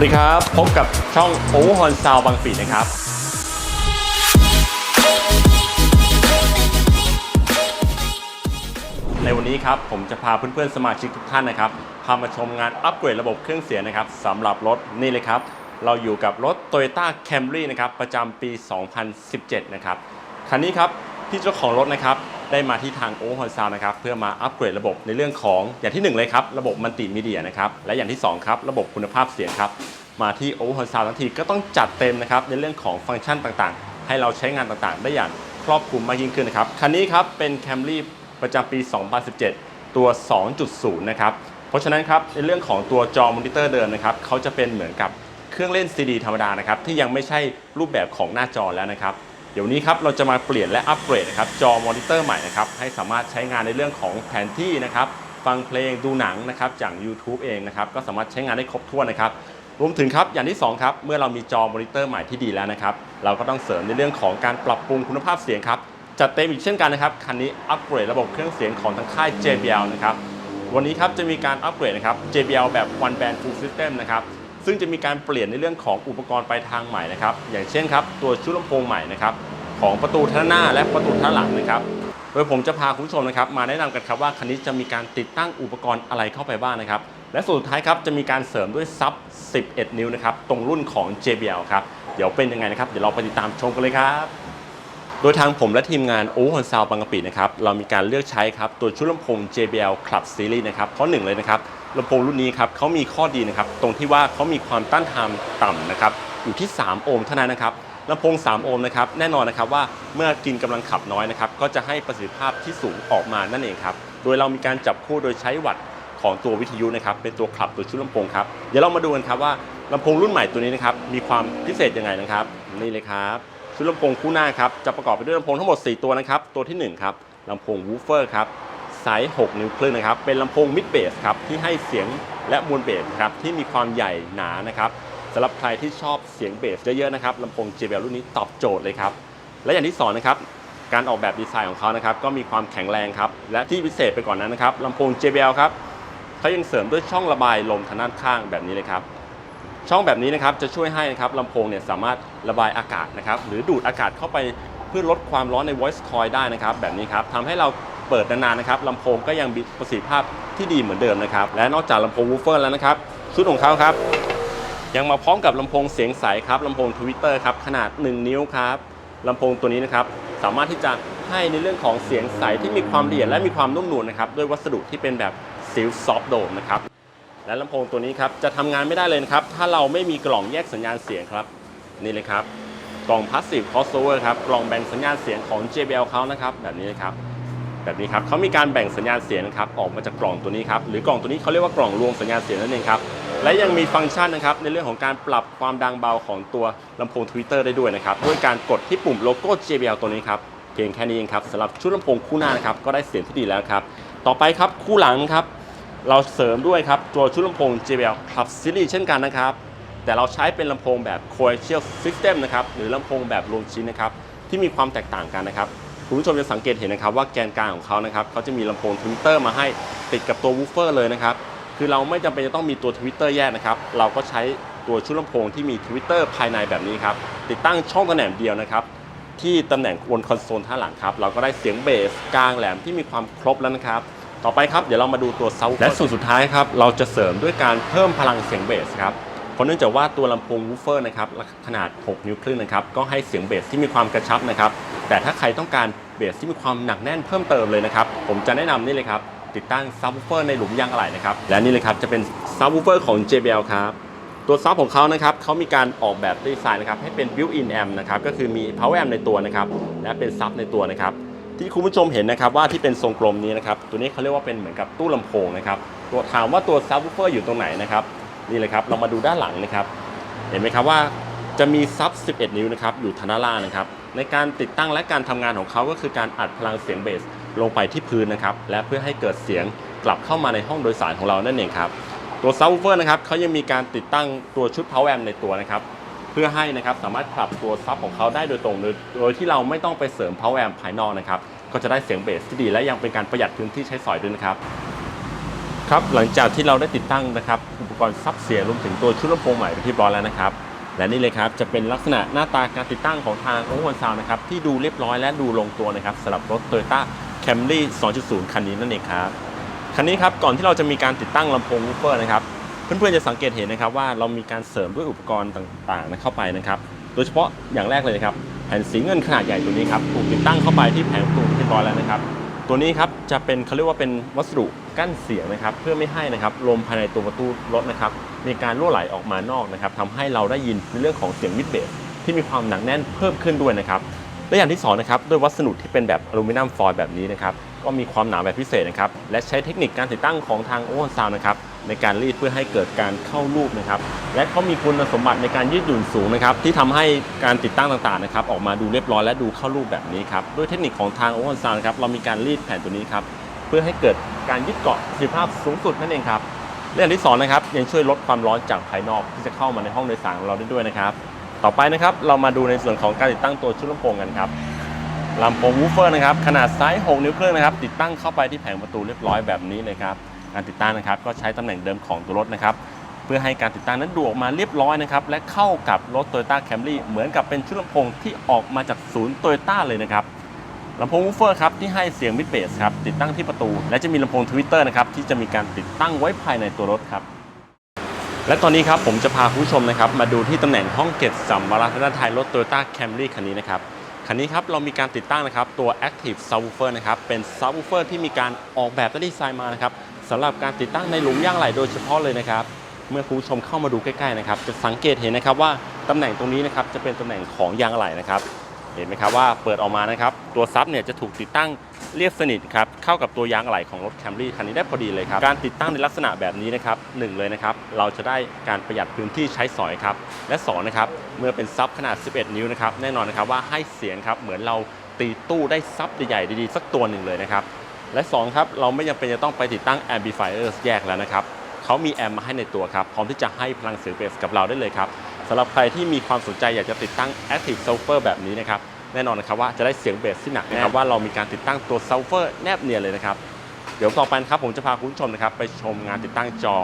วัสดีครับ พบกับช่องโอฮอนซาวบางปีนะครับ ในวันนี้ครับผมจะพาเพื่อนๆสมาชิกทุกท่านนะครับพามาชมงานอัปเกรดระบบเครื่องเสียงนะครับสำหรับรถนี่เลยครับ เราอยู่กับรถ Toyota Camry นะครับประจำปี 2017 นะครับคันนี้ครับ พี่เจ้าของรถนะครับได้มาที่ทางโอเวอร์ฮอนซาวนะครับเพื่อมาอัปเกรดระบบในเรื่องของอย่างที่หนึ่งเลยครับ ระบบมัลติมีเดียนะครับและอย่างที่สองครับ ระบบคุณภาพเสียงครับ มาที่โอเวอร์ฮอนซาวทั้งทีก็ต้องจัดเต็มนะครับในเรื่องของฟังก์ชันต่างๆ ให้เราใช้งานต่างๆ ได้อย่างครอบคลุมมากยิ่งขึ้นนะครับคันนี้ครับเป็น Camry ประจำปี 2017 ตัว 2.0 นะครับเพราะฉะนั้นครับในเรื่องของตัวจอมอนิเตอร์เดิมนะครับเขาจะเป็นเหมือนกับเครื่องเล่น CD ธรรมดานะครับที่ยังไม่ใช่รูปแบบของหน้าจอแล้วนะครับ ดี๋ยวนี้ครับเราจะมาเปลี่ยนและอัปเกรดนะครับจอมอนิเตอร์ใหม่นะครับให้สามารถใช้งานในเรื่องของแผนที่นะครับฟังเพลงดูหนังนะครับจาก YouTube เองนะครับก็สามารถใช้งานได้ครบถ้วนนะครับรวมถึงครับอย่างที่2ครับเมื่อเรามีจอมอนิเตอร์ใหม่ที่ดีแล้วนะครับเราก็ต้องเสริมในเรื่องของการปรับปรุงคุณภาพเสียงครับจัดเต็มอีกเช่นกันนะครับคันนี้อัปเกรดระบบเครื่องเสียงของทางค่าย JBL นะครับวันนี้ครับจะมีการอัปเกรดนะครับ JBL แบบ One Band Full System นะครับ ซึ่งจะมีการเปลี่ยนในเรื่องของอุปกรณ์ปลายทางใหม่นะครับ อย่างเช่นครับตัวชุดลำโพงใหม่นะครับของประตูท่าหน้าและประตูท่าหลังนะครับ โดยผมจะพาคุณผู้ชมนะครับมาแนะนำกันครับว่าคันนี้จะมีการติดตั้งอุปกรณ์อะไรเข้าไปบ้างนะครับ และสุดท้ายครับจะมีการเสริมด้วยซับ 11 นิ้วนะครับตรงรุ่นของ JBL ครับ เดี๋ยวเป็นยังไงนะครับเดี๋ยวเราไปติดตามชมกันเลยครับโดยทางผมและทีมงานโอเวอร์ฮอนซาวบางกะปินะครับเรามีการเลือกใช้ครับตัวชุดลำโพง JBL Club Series นะครับเพราะหนึ่งเลยนะครับ ลำโพงรุ่นนี้ครับเขามีข้อดีนะครับ ตรงที่ว่าเขามีความต้านทานต่ำนะครับ อยู่ที่ 3 โอห์มเท่านั้นนะครับลำโพง 3 โอห์มนะครับ แน่นอนนะครับว่าเมื่อกินกำลังขับน้อยนะครับ ก็จะให้ประสิทธิภาพที่สูงออกมานั่นเองครับ โดยเรามีการจับคู่โดยใช้วัตของตัววิทยุนะครับ เป็นตัวขับตัวชุดลำโพงครับ เดี๋ยวเรามาดูกันครับว่าลำโพงรุ่นใหม่ตัวนี้นะครับ มีความพิเศษยังไงนะครับ นี่เลยครับ ชุดลำโพงคู่หน้าครับ จะประกอบไปด้วยลำโพงทั้งหมด 4 ตัวนะครับ ตัวที่1ครับลำโพงวูฟเฟอร์ครับ ไซส์ 6 นิ้วครึ่งนะครับ เป็นลำโพงมิดเบสครับที่ให้เสียงและมวลเบสครับที่มีความใหญ่หนานะครับสำหรับใครที่ชอบเสียงเบสเยอะๆนะครับลำโพง JBL รุ่นนี้ตอบโจทย์เลยครับ และอย่างที่สองนะครับการออกแบบดีไซน์ของเขานะครับก็มีความแข็งแรงครับและที่พิเศษไปก่อนนั้นนะครับลำโพง JBL ครับเขายังเสริมด้วยช่องระบายลมทางด้านข้างแบบนี้เลยครับช่องแบบนี้นะครับจะช่วยให้นะครับลำโพงเนี่ยสามารถระบายอากาศนะครับหรือดูดอากาศเข้าไปเพื่อลดความร้อนใน voice coil ได้นะครับ แบบนี้ครับทำให้เรา เปิดนานๆนะครับลำโพงก็ยังมีประสิทธิภาพที่ดีเหมือนเดิมนะครับ และนอกจากลำโพงวูฟเฟอร์แล้วนะครับชุดของเขาครับ ยังมาพร้อมกับลำโพงเสียงใสครับลำโพงทวิตเตอร์ครับขนาด 1 นิ้วครับลำโพงตัวนี้นะครับสามารถที่จะให้ในเรื่องของเสียงใสที่มีความละเอียดและมีความนุ่มนวลนะครับด้วยวัสดุที่เป็นแบบซิลซอฟโดมนะครับและลำโพงตัวนี้ครับจะทำงานไม่ได้เลยนะครับถ้าเราไม่มีกล่องแยกสัญญาณเสียงครับนี่เลยครับกล่อง Passive Crossover ครับกล่องแบ่งสัญญาณเสียงของ JBL เขานะครับแบบนี้นะครับ แบบนี้ครับเขามีการแบ่งสัญญาณเสียงนะครับออกมาจากกล่องตัวนี้ครับหรือกล่องตัวนี้เขาเรียกว่ากล่องรวมสัญญาณเสียงนั่นเองครับและยังมีฟังก์ชันนะครับในเรื่องของการปรับความดังเบาของตัวลำโพง Twitter ได้ด้วยนะครับด้วยการกดที่ปุ่มโลโก้ JBL ตัวนี้ครับเพียงแค่นี้เองครับสำหรับชุดลำโพงคู่หน้านะครับก็ได้เสียงที่ดีแล้วครับต่อไปครับคู่หลังครับเราเสริมด้วยครับตัวชุดลำโพง JBL Club Series เช่นกันนะครับแต่เราใช้เป็นลำโพงแบบ Coaxial System นะครับหรือลำโพงแบบรวมชิ้นนะครับที่มีความแตกต่างกันนะครับ คุณผู้ชมจะสังเกตเห็นนะครับว่าแกนกลางของเขานะครับเขาจะมีลำโพงทวิตเตอร์มาให้ติดกับตัววูฟเฟอร์เลยนะครับคือเราไม่จำเป็นจะต้องมีตัวทวิตเตอร์แยกนะครับเราก็ใช้ตัวชุดลำโพงที่มีทวิตเตอร์ภายในแบบนี้ครับติดตั้งช่องตำแหน่งเดียวนะครับที่ตำแหน่งบนคอนโซลท่าหลังครับเราก็ได้เสียงเบสกลางแหลมที่มีความครบแล้วนะครับต่อไปครับเดี๋ยวเรามาดูตัวเซาและส่วนสุดท้ายครับเราจะเสริมด้วยการเพิ่มพลังเสียงเบสครับ ราะเนื่องจากว่าตัวลำโพงวูฟเฟอร์นะครับขนาด 6 นิ้วครึ่งนะครับก็ให้เสียงเบสที่มีความกระชับนะครับแต่ถ้าใครต้องการเบสที่มีความหนักแน่นเพิ่มเติมเลยนะครับผมจะแนะนำนี่เลยครับติดตั้งซับวูฟเฟอร์ในหลุมยางอะไหล่นะครับและนี่เลยครับจะเป็นซับวูฟเฟอร์ของ JBL ครับตัวซับของเขานะครับเขามีการออกแบบดีไซน์นะครับให้เป็น built-in amp นะครับก็คือมี power amp ในตัวนะครับและเป็นซับในตัวนะครับที่คุณผู้ชมเห็นนะครับว่าที่เป็นทรงกลมนี้นะครับตัวนี้เขาเรียกว่าเป็นเหมือนกับตู้ลำโพงนะครับตัวถามว่าตัวซับวูฟเฟอร์อยู่ตรงไหนนะครับ นี่เลยครับเรามาดูด้านหลังนะครับ เห็นไหมครับว่าจะมีซับ 11 นิ้วนะครับอยู่ทางด้านล่างนะครับ ในการติดตั้งและการทำงานของเขาก็คือการอัดพลังเสียงเบสลงไปที่พื้นนะครับ และเพื่อให้เกิดเสียงกลับเข้ามาในห้องโดยสารของเรานั่นเองครับตัวซับวูเฟอร์นะครับเขายังมีการติดตั้งตัวชุด power amp ในตัวนะครับ เพื่อให้นะครับสามารถปรับตัวซับของเขาได้โดยตรง โดยโดยที่เราไม่ต้องไปเสริม power amp ภายนอกนะครับ ก็จะได้เสียงเบสที่ดีและยังเป็นการประหยัดพื้นที่ใช้สอยด้วยนะครับ ครับหลังจากที่เราได้ติดตั้งนะครับอุปกรณ์ซับเสียงรวมถึงตัวชุดลำโพงใหม่เป็นที่ร้อยแล้วนะครับและนี่เลยครับจะเป็นลักษณะหน้าตาการติดตั้งของทางโอเวอร์ซาวนะครับที่ดูเรียบร้อยและดูลงตัวนะครับสำหรับรถ Toyota Camry 2.0 คันนี้นั่นเองครับคันนี้ครับก่อนที่เราจะมีการติดตั้งลำโพงวูฟเฟอร์นะครับเพื่อนๆจะสังเกตเห็นนะครับว่าเรามีการเสริมด้วยอุปกรณ์ต่างๆนะเข้าไปนะครับโดยเฉพาะอย่างแรกเลยนะครับแผ่นสีเงินขนาดใหญ่ตัวนี้ครับถูกติดตั้งเข้าไปที่แผงประตูเรียบร้อยแล้วนะครับ ตัวนี้ครับจะเป็นเขาเรียกว่าเป็นวัสดุกั้นเสียงนะครับ เพื่อไม่ให้นะครับลมภายในตัวประตูรถนะครับมีการรั่วไหลออกมานอกนะครับทำให้เราได้ยินในเรื่องของเสียงมิดเบสที่มีความหนักแน่นเพิ่มขึ้นด้วยนะครับและอย่างที่สองนะครับด้วยวัสดุที่เป็นแบบอลูมิเนียมฟอยล์แบบนี้นะครับก็มีความหนาแบบพิเศษนะครับและใช้เทคนิคการติดตั้งของทางโอเวอร์ซาวนะครับ ในการรีดเพื่อให้เกิดการเข้ารูปนะครับ และเขามีคุณสมบัติในการยืดหยุ่นสูงนะครับ ที่ทำให้การติดตั้งต่างๆนะครับ ออกมาดูเรียบร้อยและดูเข้ารูปแบบนี้ครับด้วยเทคนิคของทางโอเวอร์ซานครับเรามีการรีดแผ่นตัวนี้ครับเพื่อให้เกิดการยึดเกาะประสิทธิภาพสูงสุดนั่นเองครับและอย่างที่สองนะครับยังช่วยลดความร้อนจากภายนอกที่จะเข้ามาในห้องโดยสารของเราได้ด้วยนะครับ ต่อไปนะครับเรามาดูในส่วนของการติดตั้งตัวชุดลำโพงกันครับลำโพงวูฟเฟอร์นะครับขนาดไซส์ 6 นิ้วครึ่งนะครับติดตั้งเข้าไปที่แผงประตูเรียบร้อยแบบนี้เลยครับ การติดตั้งนะครับ ก็ใช้ตำแหน่งเดิมของตัวรถนะครับ เพื่อให้การติดตั้งนั้นดูออกมาเรียบร้อยนะครับ และเข้ากับรถ Toyota Camry เหมือนกับเป็นชุดลำโพงที่ออกมาจากศูนย์ Toyota เลยนะครับลำโพงวูฟเฟอร์ครับที่ให้เสียงมิดเบสครับติดตั้งที่ประตู และจะมีลำโพงทวิตเตอร์นะครับที่จะมีการติดตั้งไว้ภายในตัวรถครับและตอนนี้ครับผมจะพาคุณผู้ชมนะครับมาดูที่ตำแหน่งห้องเก็บสัมภาระทางด้านท้ายรถ Toyota Camry คันนี้นะครับคันนี้ครับเรามีการติดตั้งนะครับตัว Active Subwoofer นะครับเป็น Subwoofer ที่มีการออกแบบและดีไซน์มานะครับ สำหรับการติดตั้งในหลุมยางไหลโดยเฉพาะเลยนะครับ เมื่อคุณผู้ชมเข้ามาดูใกล้ๆนะครับ จะสังเกตเห็นนะครับว่าตำแหน่งตรงนี้นะครับจะเป็นตำแหน่งของยางไหลนะครับ เห็นไหมครับว่าเปิดออกมานะครับ ตัวซับเนี่ยจะถูกติดตั้งเรียบสนิทครับเข้ากับตัวยางไหลของรถ Camry คันนี้ได้พอดีเลยครับการติดตั้งในลักษณะแบบนี้นะครับหนึ่งเลยนะครับเราจะได้การประหยัดพื้นที่ใช้สอยครับและสองนะครับเมื่อเป็นซับขนาด 11 นิ้วนะครับแน่นอนนะครับว่าให้เสียงครับเหมือนเราตีตู้ได้ซับใหญ่ๆดีๆ สักตัวหนึ่งเลยนะครับ และสองครับเราไม่จำเป็นจะต้องไปติดตั้ง amplifier แยกแล้วนะครับเขามีแอมมาให้ในตัวครับ พร้อมที่จะให้พลังเสียงเบสกับเราได้เลยครับสำหรับใครที่มีความสนใจอยากจะติดตั้ง active sulfur แบบนี้นะครับแน่นอนนะครับว่าจะได้เสียงเบสที่หนักนะครับว่าเรามีการติดตั้งตัวซัลเฟอร์แนบเนียนเลยนะครับ เดี๋ยวต่อไปนะครับผมจะพาคุณผู้ชมนะครับไปชมงานติดตั้งจอ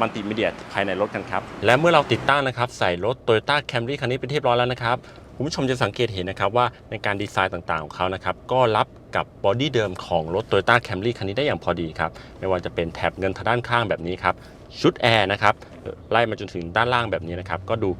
มัลติมีเดียภายในรถกันครับ และเมื่อเราติดตั้งนะครับใส่รถ Toyota Camry คันนี้เป็นที่เรียบร้อยแล้วนะครับ คุณผู้ชมจะสังเกตเห็นนะครับว่าในการดีไซน์ต่างๆของเขานะครับก็รับกับบอดี้เดิมของรถ Toyota Camry คันนี้ได้อย่างพอดีครับ ไม่ว่าจะเป็นแถบเงินทางด้านข้างแบบนี้ครับ ชุดแอร์นะครับไล่มาจนถึงด้านล่างแบบนี้นะครับก็ดู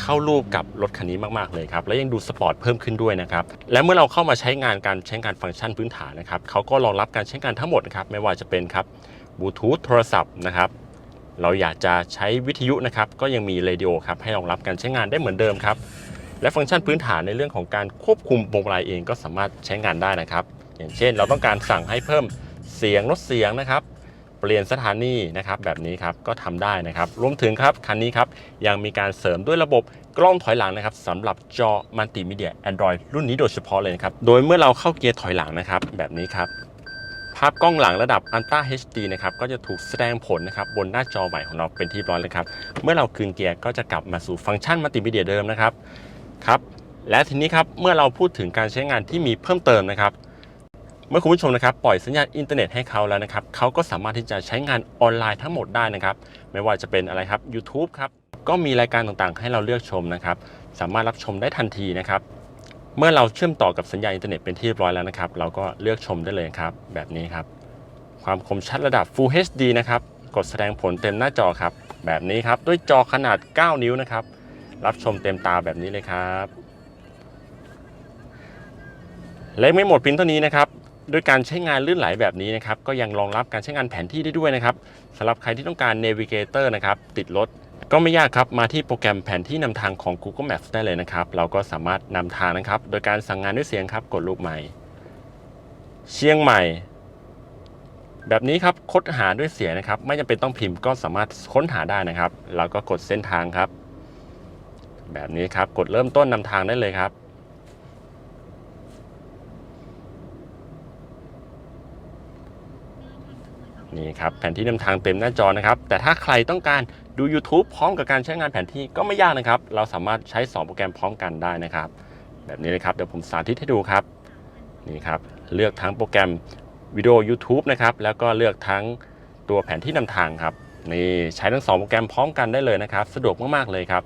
เข้ารูปกับรถคันนี้มากๆเลยครับ และยังดูสปอร์ตเพิ่มขึ้นด้วยนะครับ และเมื่อเราเข้ามาใช้งานการใช้งานฟังก์ชันพื้นฐานนะครับเขาก็รองรับการใช้งานทั้งหมดนะครับไม่ว่าจะเป็นครับบลูทูธโทรศัพท์นะครับเราอยากจะใช้วิทยุนะครับก็ยังมีเรดิโอครับให้รองรับการใช้งานได้เหมือนเดิมครับ และฟังก์ชันพื้นฐานในเรื่องของการควบคุมพวงมาลัยเองก็สามารถใช้งานได้นะครับ อย่างเช่น เราต้องการสั่งให้เพิ่มเสียงลดเสียงนะครับ เปลี่ยนสถานีนะครับแบบนี้ครับก็ทำได้นะครับ รวมถึงครับคันนี้ครับยังมีการเสริมด้วยระบบกล้องถอยหลังนะครับสำหรับจอมัลติมีเดีย Android รุ่นนี้โดยเฉพาะเลยนะครับ โดยเมื่อเราเข้าเกียร์ถอยหลังนะครับแบบนี้ครับภาพกล้องหลังระดับ Ultra HD นะครับก็จะถูกแสดงผลนะครับบนหน้าจอใหม่ของเราเป็นที่ร้อยเลยครับ เมื่อเราคืนเกียร์ก็จะกลับมาสู่ฟังก์ชันมัลติมีเดียเดิมนะครับ ครับและทีนี้ครับเมื่อเราพูดถึงการใช้งานที่มีเพิ่มเติมนะครับ เมื่อคุณผู้ชมนะครับปล่อยสัญญาณอินเทอร์เน็ตให้เขาแล้วนะครับเขาก็สามารถที่จะใช้งานออนไลน์ทั้งหมดได้นะครับ ไม่ว่าจะเป็นอะไรครับ YouTube ครับก็มีรายการต่างๆ ให้เราเลือกชมนะครับ สามารถรับชมได้ทันทีนะครับ เมื่อเราเชื่อมต่อกับสัญญาณอินเทอร์เน็ตเป็นที่เรียบร้อยแล้วนะครับ เราก็เลือกชมได้เลยครับแบบนี้ครับ ความคมชัดระดับ Full HD นะครับกดแสดงผลเต็มหน้าจอครับแบบนี้ครับด้วยจอขนาด 9 นิ้วนะครับ รับชมเต็มตาแบบนี้เลยครับ และไม่หมดเพียงเท่านี้นะครับด้วยการใช้งานลื่นไหลแบบนี้นะครับ ก็ยังรองรับการใช้งานแผนที่ได้ด้วยนะครับสำหรับใครที่ต้องการ Navigator นะครับ ติดรถก็ไม่ยากครับ มาที่โปรแกรมแผนที่นำทางของ Google Maps ได้เลยนะครับ เราก็สามารถนำทางนะครับ โดยการสั่งงานด้วยเสียงครับ กดลูกใหม่ เชียงใหม่ แบบนี้ครับค้นหาด้วยเสียงนะครับ ไม่จำเป็นต้องพิมพ์ก็สามารถค้นหาได้นะครับ เราก็กดเส้นทางครับ แบบนี้ครับ กดเริ่มต้นนำทางได้เลยครับนี่ครับแผนที่นำทางเต็มหน้าจอนะครับ แต่ถ้าใครต้องการดู YouTube พร้อมกับการใช้งานแผนที่ก็ไม่ยากนะครับ เราสามารถใช้ 2 โปรแกรมพร้อมกันได้นะครับ แบบนี้เลยครับเดี๋ยวผมสาธิตให้ดูครับนี่ครับเลือกทั้งโปรแกรมวิดีโอ YouTube นะครับแล้วก็เลือกทั้งตัวแผนที่นำทางครับนี่ใช้ทั้งสองโปรแกรมพร้อมกันได้เลยนะครับ สะดวกมากๆเลยครับ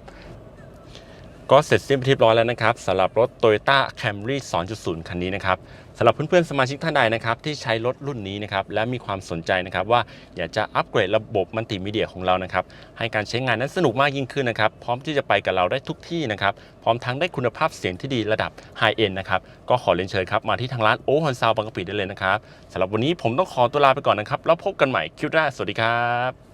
ก็เสร็จสิ้นไปเรียบร้อยแล้วนะครับสำหรับรถ Toyota Camry 2.0 คันนี้นะครับสำหรับเพื่อนๆสมาชิกท่านใดนะครับที่ใช้รถรุ่นนี้นะครับและมีความสนใจนะครับว่าอยากจะอัปเกรดระบบมัลติมีเดียของเรานะครับให้การใช้งานนั้นสนุกมากยิ่งขึ้นนะครับพร้อมที่จะไปกับเราได้ทุกที่นะครับพร้อมทั้งได้คุณภาพเสียงที่ดีระดับไฮเอ็นนะครับก็ขอเรียนเชิญครับมาที่ทางร้านโอฮอนซาวบางกะปิได้เลยนะครับสำหรับวันนี้ผมต้องขอตัวลาไปก่อนนะครับแล้วพบกันใหม่คลิปหน้าสวัสดีครับ